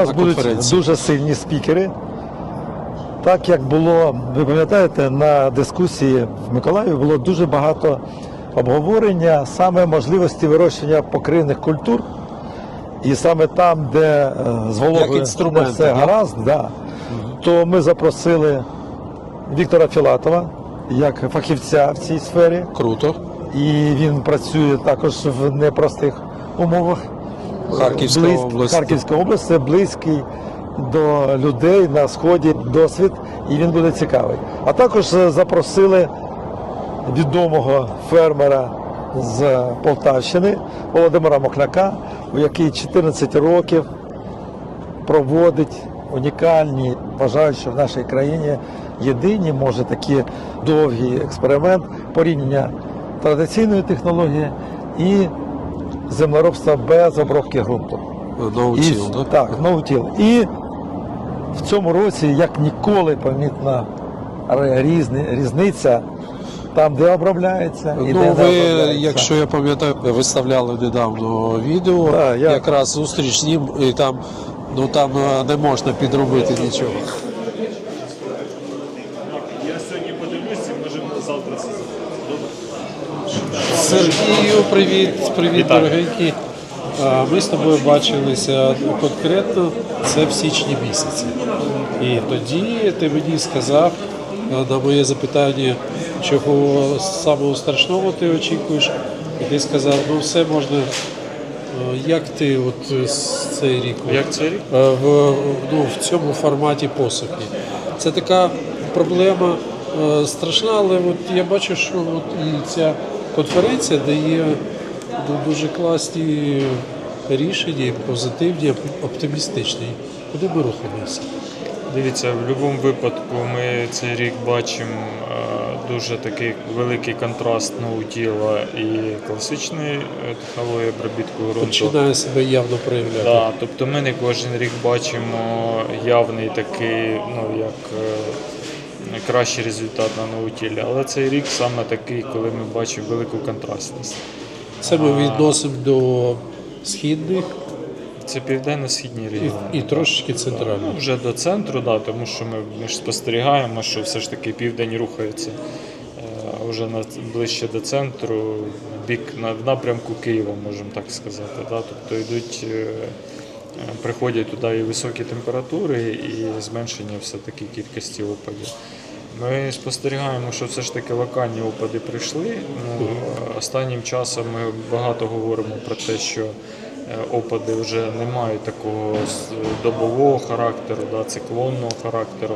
нас будуть дуже сильні спікери. Так як було, ви пам'ятаєте, на дискусії в Миколаєві було дуже багато обговорення саме можливості вирощення покривних культур. І саме там, де е, з вологою все да? гаразд, да, то ми запросили Віктора Філатова як фахівця в цій сфері. Круто. І він працює також в непростих умовах. Харківська Близь- область. Харківська область це близький до людей на сході досвід, і він буде цікавий. А також е, запросили відомого фермера з Полтавщини Володимира Мохляка, у який 14 років проводить унікальні, вважаю, що в нашій країні єдині може такий довгий експеримент порівняння традиційної технології і землеробства без обробки ґрунту. Ноутіл, І- да? Так, ноутіл. І в цьому році, як ніколи, помітна різни, різниця там, де обробляється, і де Ну, не ви, обробляється. якщо я пам'ятаю, виставляли недавно відео, Да, я- якраз зустріч з ним, і там, ну, там е, не можна підробити нічого. Я сьогодні подивлюся, можемо завтра це зробити. Сергію, привіт, привіт, дорогенький. Ми з тобою бачилися конкретно це в січні місяці. І тоді ти мені сказав е, на моє запитання, чого самого страшного ти очікуєш, і ти сказав, ну все можна. Е, Як ти от е, цей рік? Як цей рік? в, ну, в цьому форматі посухи. Це така проблема страшна, але от я бачу, що от і ця конференця дає дуже класні рішення, позитивні, оптимістичні. Куди ми рухаємося? Дивіться, в будь-якому випадку ми цей рік бачимо е, дуже такий великий контраст ноутіла і класичної е, технології обробітку ґрунту. Починає себе явно проявляти. Да, тобто ми не кожен рік бачимо явний такий, ну як е, кращий результат на ноутілі. Але цей рік саме такий, коли ми бачимо велику контрастність. Це ми відносимо до східних Це південно-східні і, регіони. і трошечки Ну, вже до центру, да, тому що ми, ми ж спостерігаємо, що все ж таки південь рухається е, вже на, ближче до центру, бік на, в напрямку Києва, можемо так сказати. Да? Тобто йдуть, е, е, приходять туди і високі температури, і зменшення все-таки кількості опадів. Ми спостерігаємо, що все ж таки локальні опади прийшли. Ну, останнім часом ми багато говоримо про те, що е, опади вже не мають такого добового характеру, да, циклонного характеру.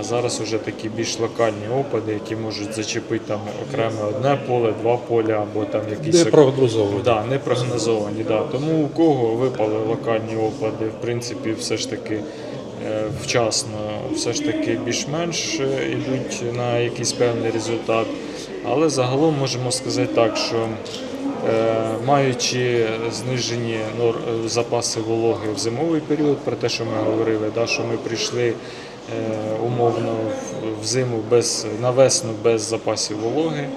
А зараз вже такі більш локальні опади, які можуть зачепити там окреме одне поле, два поля або там якісь Не прогнозовано. Да, не прогнозовані. Да. Тому у кого випали локальні опади, в принципі, все ж таки е, вчасно, все ж таки більш-менш е, йдуть на якийсь певний результат. Але загалом можемо сказати так, що е, маючи знижені е, запаси вологи в зимовий період, про те, що ми говорили, що ми прийшли умовно в- зиму без на весну без запасів вологи.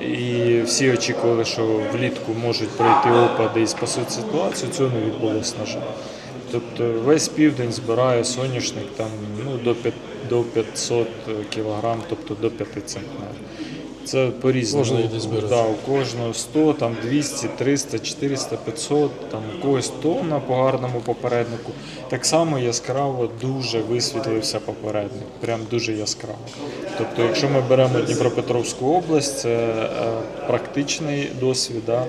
І всі очікували, що влітку можуть прийти опади і спасуть ситуацію. Цього не відбулося, на жаль. Тобто весь південь збирає соняшник там, ну, до, п'ят- до 500 кг, тобто до 5 центнерів. Це не збирати. Да, у кожного 100, там 200, 300, 400, 500, там у когось тонна по гарному попереднику. Так само яскраво дуже висвітлився попередник. Прям дуже яскраво. Тобто, якщо ми беремо Дніпропетровську область, це е, практичний досвід. Да?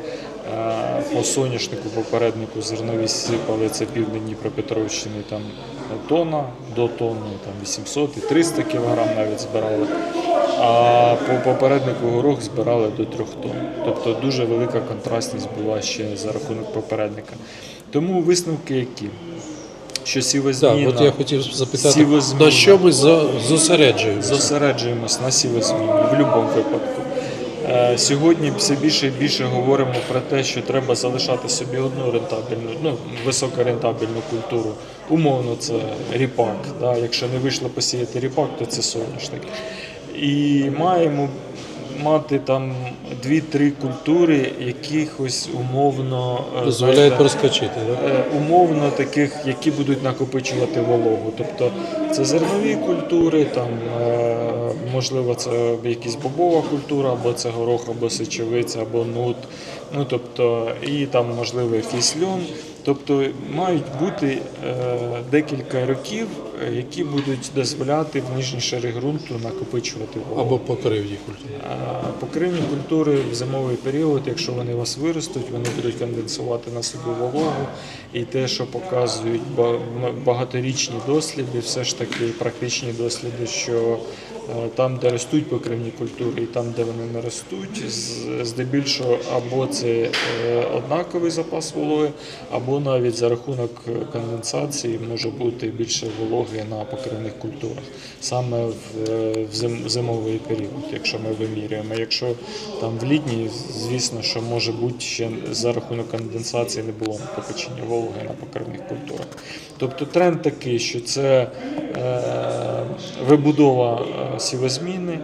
По соняшнику попереднику зернові сипали це південь Дніпропетровщини, там тонна до тонни, там 800 і 300 кг навіть збирали. А по попереднику горох збирали до 3 тонн. Тобто дуже велика контрастність була ще за рахунок попередника. Тому висновки які? Що Так, сівозміна, от я хотів запитати, Сівозміна. на що ми зосереджуємося? зосереджуємось на сівозміні в будь-якому випадку. Е, Сьогодні все більше і більше говоримо про те, що треба залишати собі одну рентабельну, ну високорентабельну культуру. Умовно, це ріпак. Да? Якщо не вийшло посіяти ріпак, то це соняшник. І маємо мати там дві-три культури, якихось умовно е, Дозволяють проскочити. Да? е, умовно таких, які будуть накопичувати вологу. Тобто це зернові культури, там е, можливо це якась бобова культура, або це горох, або сечовиця, або нут. Ну тобто, і там можливо фісльон. Тобто мають бути е, декілька років, е, які будуть дозволяти в нижній шари ґрунту накопичувати вологу. Або покривні культури. А Покривні культури в зимовий період, якщо вони у вас виростуть, вони будуть конденсувати на собі вологу. І те, що показують багаторічні досліди, все ж таки практичні досліди, що там, де ростуть покривні культури, і там, де вони не ростуть, здебільшого або це е, однаковий запас вологи, або навіть за рахунок е, конденсації може бути більше вологи на покривних культурах, саме в, е, в зим- зимовий період, якщо ми вимірюємо. Якщо там в літній, звісно, що може бути ще за рахунок конденсації не було накопичення вологи на покривних культурах. Тобто тренд такий, що це е, вибудова е, сівозміни,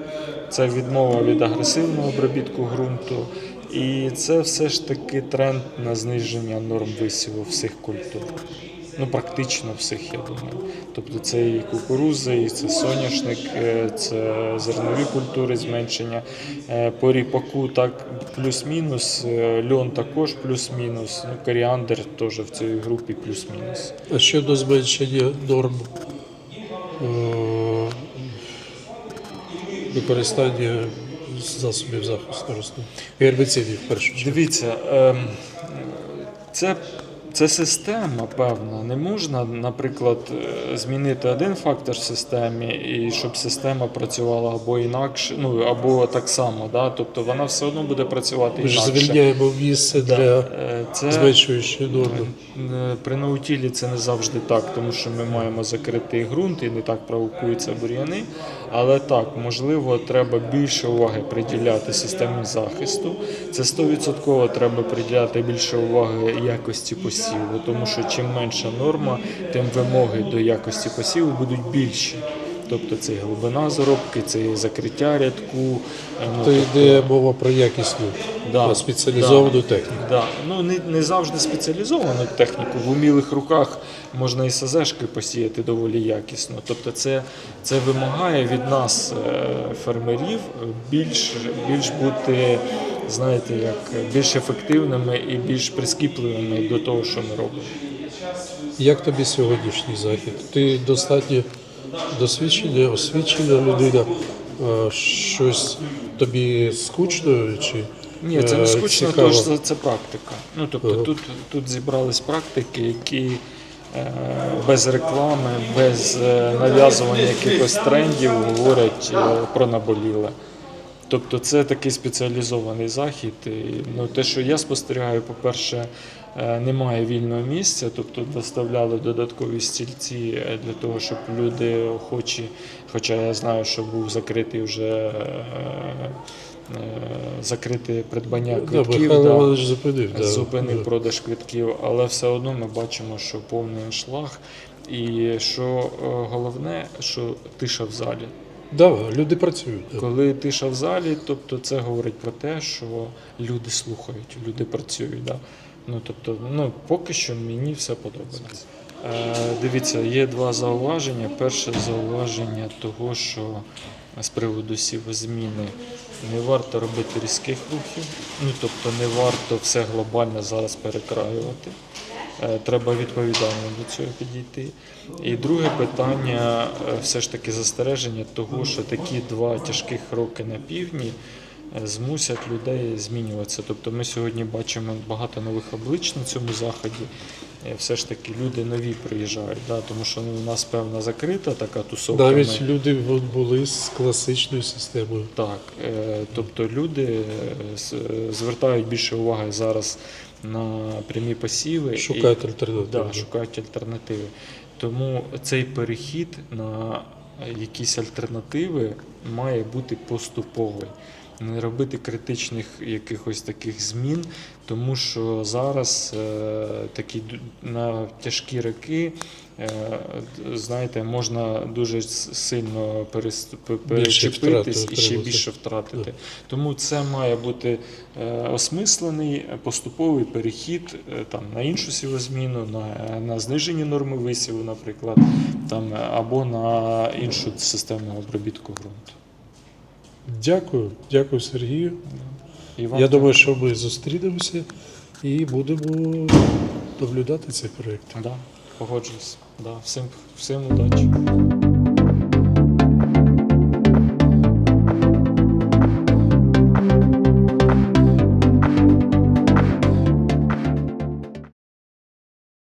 це відмова від агресивного обробітку ґрунту. І це все ж таки тренд на зниження норм висіву всіх культур. Ну, практично всіх, я думаю. Тобто це і кукуруза, і це соняшник, е, це зернові культури зменшення. Е, По ріпаку так плюс-мінус, льон також плюс-мінус, ну, коріандр теж в цій групі плюс-мінус. А щодо зменшення норм використання засобів захисту рослин, гербіцидів в першу чергу. Дивіться, ем, це, це система певна. Не можна, наприклад, е, змінити один фактор в системі, і щоб система працювала або інакше, ну або так само. Да? Тобто вона все одно буде працювати Ми ж інакше. звільняємо місце для Е, Це зменшуючої норми. Е, При наутілі це не завжди так, тому що ми маємо закритий ґрунт і не так провокуються бур'яни. Але так, можливо, треба більше уваги приділяти системі захисту. Це 100% треба приділяти більше уваги якості посіву, тому що чим менша норма, тим вимоги до якості посіву будуть більші. Тобто це глибина заробки, це закриття рядку. е, ну, То тобто- йде мова про якісну Да, спеціалізовану да, техніку. Да. Ну не, не завжди спеціалізовану техніку. В умілих руках можна і СЗшки посіяти доволі якісно. Тобто, це, це вимагає від нас, е, фермерів, більш, більш бути, знаєте, як більш ефективними і більш прискіпливими до того, що ми робимо. Як тобі сьогоднішній захід? Ти достатньо досвідчена, освічена людина. А Щось тобі скучно чи Ні, це не е, скучно, тому тож це, це практика. Ну тобто Ага. тут, тут зібрались практики, які е, без реклами, без е, нав'язування якихось трендів говорять е, про наболіле. Тобто це такий спеціалізований захід. І, ну, те, що я спостерігаю, по-перше, е, немає вільного місця, тобто доставляли додаткові стільці е, для того, щоб люди охочі, хоча я знаю, що був закритий вже е, е, придбання Да, квитків. Да зупинив. Да. зупинив Да. продаж квитків, але все одно ми бачимо, що повний аншлаг. І що головне, що тиша в залі. Да, люди працюють. Коли тиша в залі, тобто це говорить про те, що люди слухають, люди працюють. Да? Ну, тобто, ну, поки що мені все подобається. Е, дивіться, є два зауваження. Перше зауваження того, що з приводу сівозміни не варто робити різких рухів, ну тобто не варто все глобально зараз перекраювати. Е, Треба відповідально до цього підійти. І друге питання е, все ж таки застереження того, що такі два тяжких роки на півдні е, змусять людей змінюватися. Тобто ми сьогодні бачимо багато нових облич на цьому заході. Все ж таки люди нові приїжджають, да? тому що ну, у нас певна закрита така тусовка. Навіть Ми- люди були з класичною системою. так, тобто люди звертають більше уваги зараз на прямі посіви. і- Шукають альтернативи. Да, шукають альтернативи. Тому цей перехід на якісь альтернативи має бути поступовий. не робити критичних якихось таких змін, тому що зараз е, такі на тяжкі роки. Е, Знаєте, можна дуже сильно перечепитись і ще більше втратити. Тому це має бути е, осмислений поступовий перехід е, там, на іншу сівозміну, на, на знижені норми висіву, наприклад, там, або на іншу систему обробітку ґрунту. Дякую, дякую Сергію. І вам Я думаю, що ми зустрінемося і будемо наблюдати цей проєкт. да, погоджуюсь. Да, всім, всім удачі.